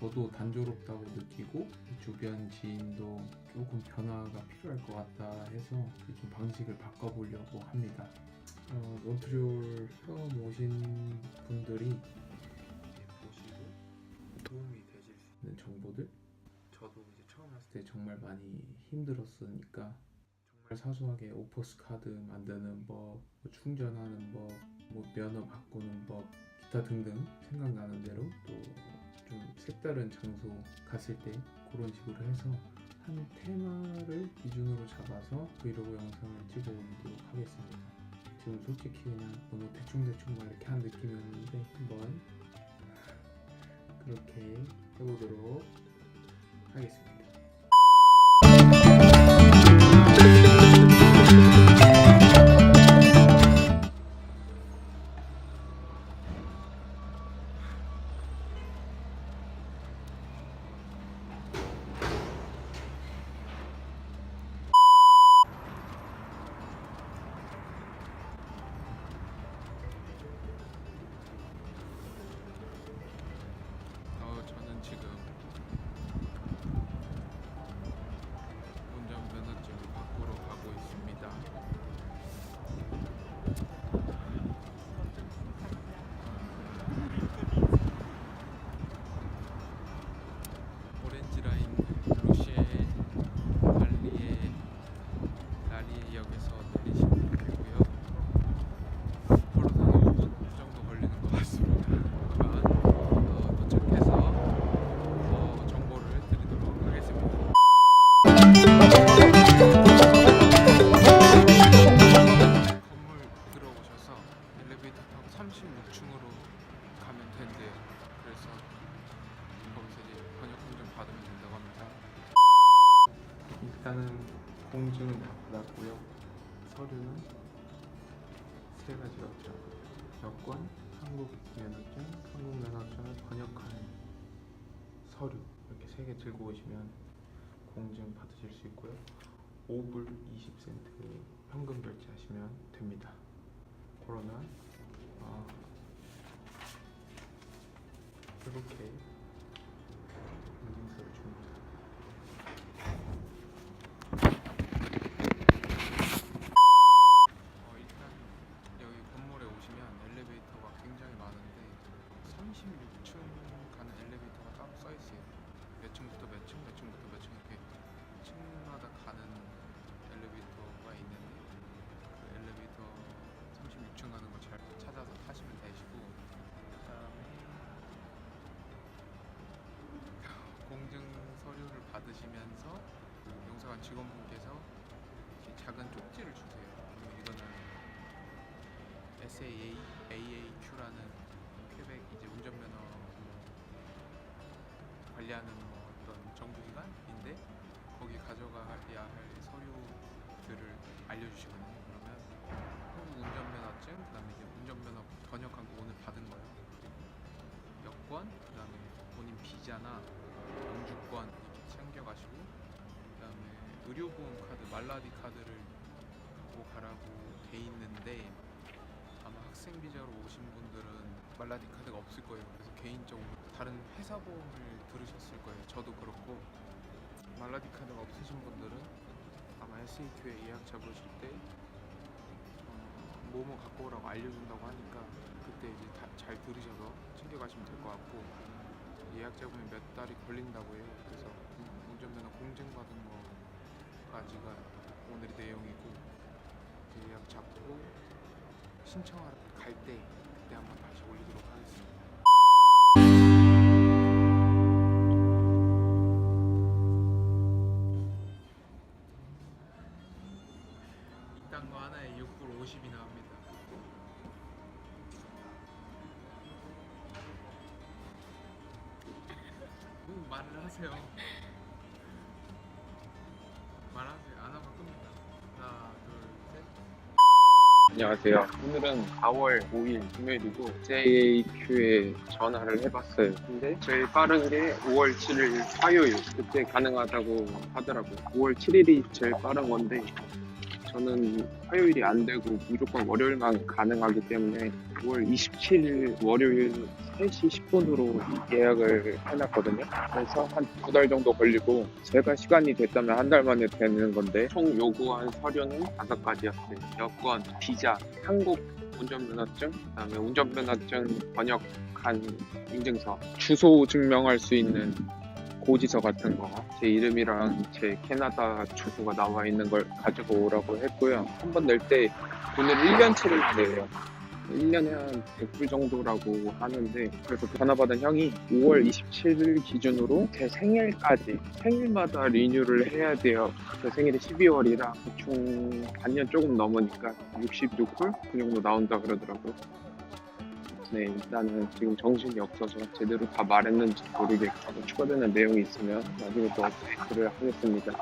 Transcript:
저도 단조롭다고 느끼고 주변 지인도 조금 변화가 필요할 것 같다 해서 좀 방식을 바꿔보려고 합니다. 어, 몬트리올 처음 오신 분들이 보시고 도움이 되실 수 있는 정보들 저도 이제 처음 왔을 때 정말 많이 힘들었으니까 정말 사소하게 오퍼스 카드 만드는 법, 뭐 충전하는 법, 뭐 면허 바꾸는 법, 기타 등등 생각나는 대로 또 좀 색다른 장소 갔을 때 그런 식으로 해서 한 테마를 기준으로 잡아서 브이로그 영상을 찍어 올리도록 하겠습니다. 지금 솔직히 그냥 너무 대충대충 막 이렇게 한 느낌이었는데 한번 그렇게 해보도록 하겠습니다. 36층으로 가면 된대요. 그래서 거기서 이제 번역 공증 받으면 된다고 합니다. 일단은 공증은 다 받았고요. 서류는 세 가지가 있죠. 여권, 한국 면허증, 한국 면허증을 번역하는 서류 이렇게 세 개 들고 오시면 공증 받으실 수 있고요. 5불 20센트 현금 결제하시면 됩니다. 그러면 이 받으시면서 용서관 직원분께서 작은 쪽지를 주세요. 이거는 SAA, AAQ라는 퀘벡 이제 운전면허 관리하는 뭐 어떤 정부기관인데 거기 가져가야 할 서류들을 알려주시거든요. 그러면 한국 운전면허증, 그다음에 이제 운전면허 번역한 거 오늘 받은 거요. 그리고 여권, 그다음에 본인 비자나 영주권 챙겨 가시고 그다음에 의료보험 카드, 말라디 카드를 갖고 가라고 돼 있는데 아마 학생 비자로 오신 분들은 말라디 카드가 없을 거예요. 그래서 개인적으로 다른 회사 보험을 들으셨을 거예요. 저도 그렇고 말라디 카드가 없으신 분들은 아마 SAQ에 예약 잡으실 때 어, 뭐뭐 갖고 오라고 알려준다고 하니까 그때 이제 다 잘 들으셔서 챙겨가시면 될 것 같고 예약 잡으면 몇 달이 걸린다고 해요. 그래서 운- 운전면허 공증받은 거까지가 오늘의 내용이고 예약 잡고 신청하러 갈 때 그때 한번 다시 올리도록 하겠습니다. 이딴 거 하나에 6불 50이 나옵니다. 뭐 말을 하세요. 안녕하세요. 오늘은 4월 5일 금요일이고 JAQ에 전화를 해봤어요. 근데 제일 빠른 게 5월 7일 화요일 그때 가능하다고 하더라고요. 5월 7일이 제일 빠른 건데 저는 화요일이 안 되고 무조건 월요일만 가능하기 때문에 5월 27일 월요일 3시 10분으로 예약을 해놨거든요. 그래서 한 두 달 정도 걸리고 제가 시간이 됐다면 한 달 만에 되는 건데 총 요구한 서류는 다섯 가지였어요. 여권, 비자, 한국 운전면허증, 그다음에 운전면허증 번역한 인증서, 주소 증명할 수 있는 고지서 같은 거, 제 이름이랑 제 캐나다 주소가 나와 있는 걸 가지고 오라고 했고요. 한 번 낼 때 돈을 1년치를 내요. 1년에 한 100불 정도라고 하는데 그래서 전화받은 형이 5월 27일 기준으로 제 생일까지 생일마다 리뉴를 해야 돼요. 제 생일이 12월이라 대충 반년 조금 넘으니까 66불 그 정도 나온다 그러더라고요. 네, 일단은 지금 정신이 없어서 제대로 다 말했는지 모르겠고 추가되는 내용이 있으면 나중에 또 업데이트를 하겠습니다.